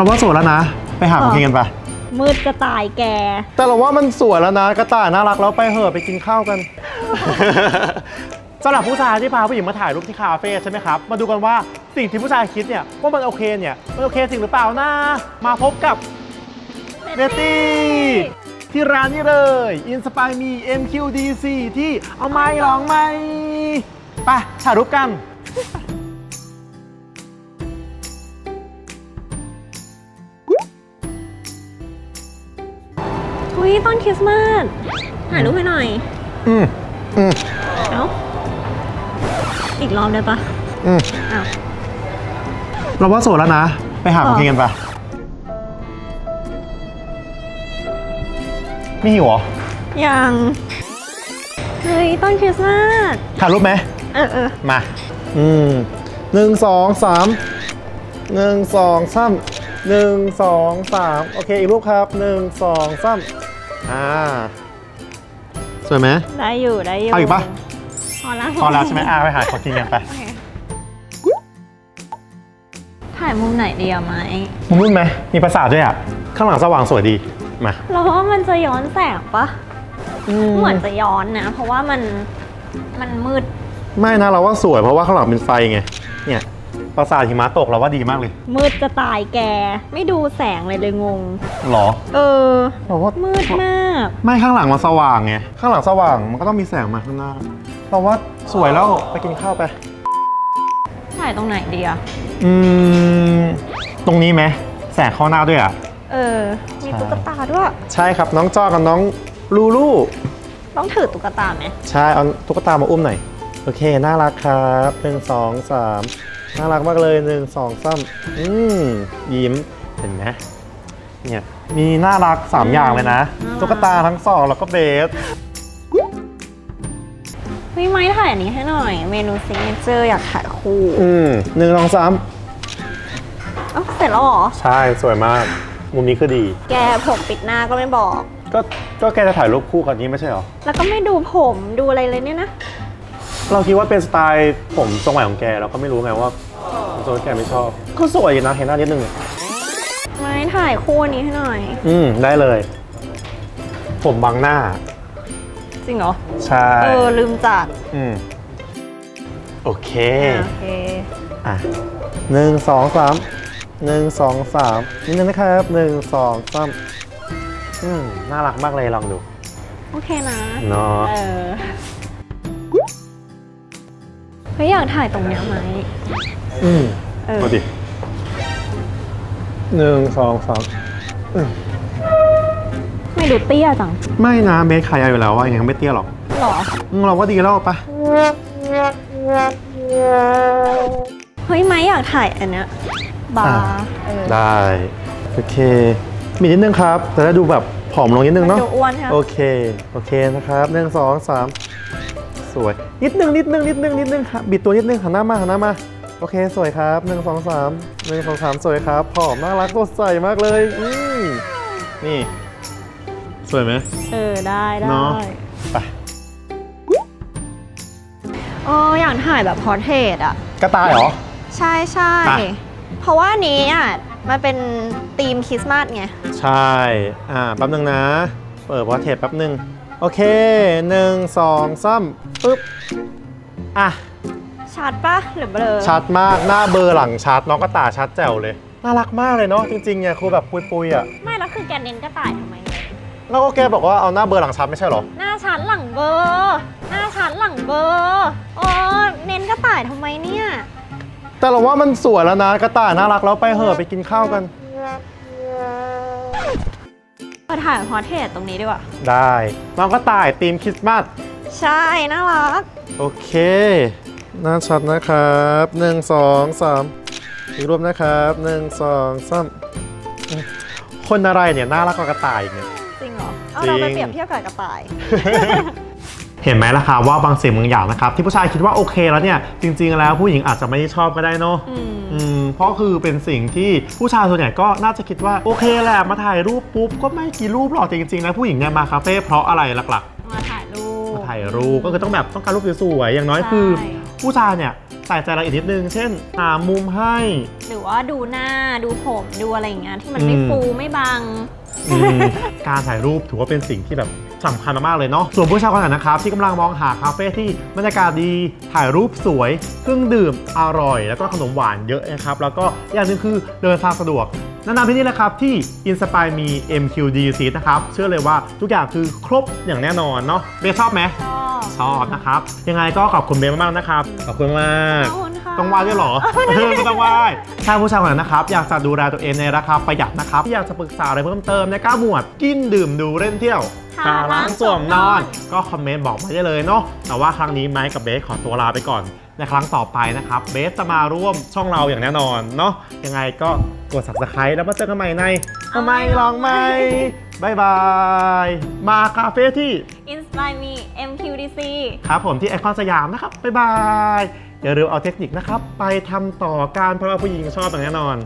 เราว่าสวยแล้วนะ ไปหาของกินกันไปมืดจะตายแก แต่เราว่ามันสวยแล้วนะ กระต่ายน่ารักแล้วไปเหอะไปกินข้าวกัน สำหรับผู้ชายที่พาผู้หญิงมาถ่ายรูปที่คาเฟ่ใช่ไหมครับ มาดูกันว่าสิ่งที่ผู้ชายคิดเนี่ยว่ามันโอเคเนี่ยมันโอเคจริงหรือเปล่านะ มาพบกับเนตี้ที่ร้านนี้เลย Inspire Me MQDC ที่เอาไม้ลองไหมไปถ่ายรูปกัน ยต้นคริสต์มาสถ่ายรูปให้หน่อย อืมอืมเอ้า อีกรอบได้ปะอืมอ้าว เราว่าสวยแล้วนะ ไปหาของกินกันไปไม่หิวเหรอยัง เฮ้ย ต้นคริสต์มาส ถ่ายรูปไหม เออเออมา อืมหนึ่งสองสามหนึ่งสองสามหนึ่งสองสามโอเค อีกรูปครับหนึ่งสองสาม อ่าสวยไหม ได้อยู่ได้อยู่เอาอีกปะ พอละพอแล้วใช่ไหมอ่าไปหาของกินกันไปโอเคถ่ายมุมไหนดีอะไหมมุมนู้นไหมมีปราสาทด้วยอะ ข้างหลังสว่างสวยดี มาเราว่ามันจะย้อนแสงปะเหมือนจะย้อนนะ เพราะว่ามันมันมืด ไม่นะเราว่าสวยเพราะว่าข้างหลังเป็นไฟไง เนี่ย ปราสาทหิมะตกเราว่าดีมากเลย มืดจะตายแก ไม่ดูแสงเลยเลยงง หรอ เออ เราว่ามืดมาก ไม่ข้างหลังมันสว่างไง ข้างหลังสว่างมันก็ต้องมีแสงมาข้างหน้า เราว่าสวยแล้วไปกินข้าวไป ถ่ายตรงไหนดีอะอืม ตรงนี้ไหมแสงเข้าหน้าด้วยอะ เออ มีใช่ตุ๊กตาด้วย ใช่ครับน้องจ้อกับน้องลูลูต้องถือตุ๊กตาไหม ใช่ เอาตุ๊กตามาอุ้มหน่อย โอเค น่ารักครับหนึ่งสองสาม น่ารักมากเลยหนึ่งสองสามอืมยิ้มเห็นไหมเนี่ยมีน่ารักสามอย่างเลยนะตุ๊กตาทั้งสองแล้วก็เบสเฮ้ยไม้ถ่ายอันนี้ให้หน่อย เมนูซิกเนเจอร์อยากถ่ายคู่อืมหนึ่งสองสามเอ้าเสร็จแล้วเหรอ ใช่สวยมาก มุมนี้คือดี แกผมปิดหน้าก็ไม่บอก ก็ก็แกจะถ่ายรูปคู่กับนี้ไม่ใช่เหรอ แล้วก็ไม่ดูผมดูอะไรเลยเนี่ยนะ เราคิดว่าเป็นสไตล์ผมทรงใหม่ของแกเราก็ไม่รู้ไงว่าโซนแกไม่ชอบ ก็สวยอยู่นะเห็นหน้านิดนึงเนี่ยไม้ถ่ายคู่อันนี้ให้หน่อย อืมได้เลย ผมบังหน้า จริงเหรอ ใช่เออ ลืมจัดอืมโอเคอะโอเค อะหนึ่งสองสามหนึ่งสองสามนิดนึงนะครับหนึ่งสองสามอืมน่ารักมากเลยลองดู โอเคนะ เนาะ เออเฮ้ยอยากถ่ายตรงเนี้ยไหมอืมเออมาดิหนึ่งสองสามไม่ดูเตี้ยจังไม่นะเบสขายอยู่แล้วว่ายังไม่เตี้ยหรอกหรอ อืมเราว่าดีแล้วปะเฮ้ยไม้อยากถ่ายอันเนี้ยบาร์เออ ได้โอเค มีนิดนึงครับ แต่ถ้าดูแบบผอมลงนิดนึงมันเนาะดูอ้วนใช่ไหมโอเค โอเคนะครับหนึ่งสองสาม สวย นิดนึงนิดนึงนิดนึงนิดนึงครับบิดตัวนิดนึงหันหน้ามาหันหน้ามาโอเคสวยครับหนึ่งสองสามหนึ่งสองสามสวยครับผอมน่ารักสดใสมากเลยอืมนี่ สวยไหมเออได้ได้ เนอะไปเอออยากถ่ายแบบพอร์เทรตอะ กระต่ายเหรอ ใช่ใช่ไป เพราะว่าอันนี้อะมันเป็นธีมคริสต์มาสไง ใช่ อ่า แป๊บนึงนะ เปิดวอเทปแป๊บนึง โอเคหนึ่งสองสามปึ๊บ อะ ชัดปะหรือเบลอชัดมากหน้าเบอร์หลังชัด น้องกระต่ายชัดแจ๋วเลย น่ารักมากเลยเนาะจริงๆเนี่ยครูแบบปุยๆอะไม่แล้วคือแกเน้นกระต่ายทำไมเนี่ยแล้วก็แกบอกว่าเอาหน้าเบอร์หลังชัดไม่ใช่เหรอ หน้าชัดหลังเบอร์หน้าชัดหลังเบอร์อ๋อเน้นกระต่ายทำไมเนี่ย แต่เราว่ามันสวยแล้วนะกระต่ายน่ารักแล้วไปเหอะไปกินข้าวกัน ถ่ายพอร์เทรตตรงนี้ดีกว่า ได้น้องกระต่ายธีมคริสต์มาสใช่ น่ารัก โอเค หน้าชัดนะครับหนึ่งสองสามอีกรูปนะครับหนึ่งสองสามอืมคนอะไรเนี่ยน่ารักกว่ากระต่ายอีกเนี่ย จริงเหรอ เอาจริงเราไปเปรียบเทียบกับกระต่าย เห็นไหมล่ะคะว่าบางสิ่งบางอย่างนะครับที่ผู้ชายคิดว่าโอเคแล้วเนี่ยจริง ๆ แล้วผู้หญิงอาจจะไม่ได้ชอบก็ได้เนาะอืมอืมเพราะคือเป็นสิ่งที่ผู้ชายส่วนใหญ่ก็น่าจะคิดว่าโอเคแหละมาถ่ายรูปปุ๊บก็ไม่กี่รูปหรอกแต่จริงๆแล้วผู้หญิงเนี่ยมาคาเฟ่เพราะอะไรหลักมาถ่ายรูๆปมาถ่ายรูปก็คือต้องแบบต้องการรูปสวยๆอย่างน้อยคือ ใช่ ผู้ชายเนี่ยใส่ใจรายละเอียดนิดนึง เช่นหามุมให้ หรือว่าดูหน้าดูผมดูอะไรอย่างเงี้ยที่มันไม่อืม ฟูไม่บัง อืมการถ่ายรูปถือว่าเป็นสิ่งที่แบบสำคัญมากๆเลยเนาะส่วนผู้ชายคนไหนนะครับ ที่กำลังมองหาคาเฟ่ที่บรรยากาศดีถ่ายรูปสวยเครื่องดื่มอร่อย แล้วก็ขนมหวานเยอะนะครับ แล้วก็อย่างหนึงคือเดินทางสะดวกแนะนำที่นี่แหละครับ ที่ Inspire Me MQD Seat นะครับ เชื่อเลยว่าทุกอย่างคือครบอย่างแน่นอนเนาะเบสชอบไหมชอบชอบนะครับ ยังไงก็ขอบคุณเบสมากๆนะครับขอบคุณมาก ขอบคุณค่ะ ต้องไหว้ด้วยเหรอไม่ต้องไหว้ถ้าผู้ชายคนไหนนะครับ อยากจะดูแลตัวเองในราคาประหยัดนะครับที่อยากจะปรึกษาอะไรเพิ่มเติมในก้าหมวดกินดื่มดูเล่นเที่ยวทาร้านสวมนอน ก็คอมเมนต์บอกมาได้เลยเนาะแต่ว่าครั้งนี้ไมค์กับเบสขอตัวลาไปก่อน ในครั้งต่อไปนะครับ เบสจะมาร่วมช่องเราอย่างแน่นอนเนาะยังไงก็กด subscribe แล้วมาเจอกันใหม่ในทำไมลองไหม บายบาย มาคาเฟ่ที่ Inspire Me MQDC ครับผมที่ไอคอนสยามนะครับบ๊ายบายอย่าลืมเอาเทคนิคนะครับ ไปทำต่อการเพราะว่าผู้หญิงชอบอย่างแน่นอน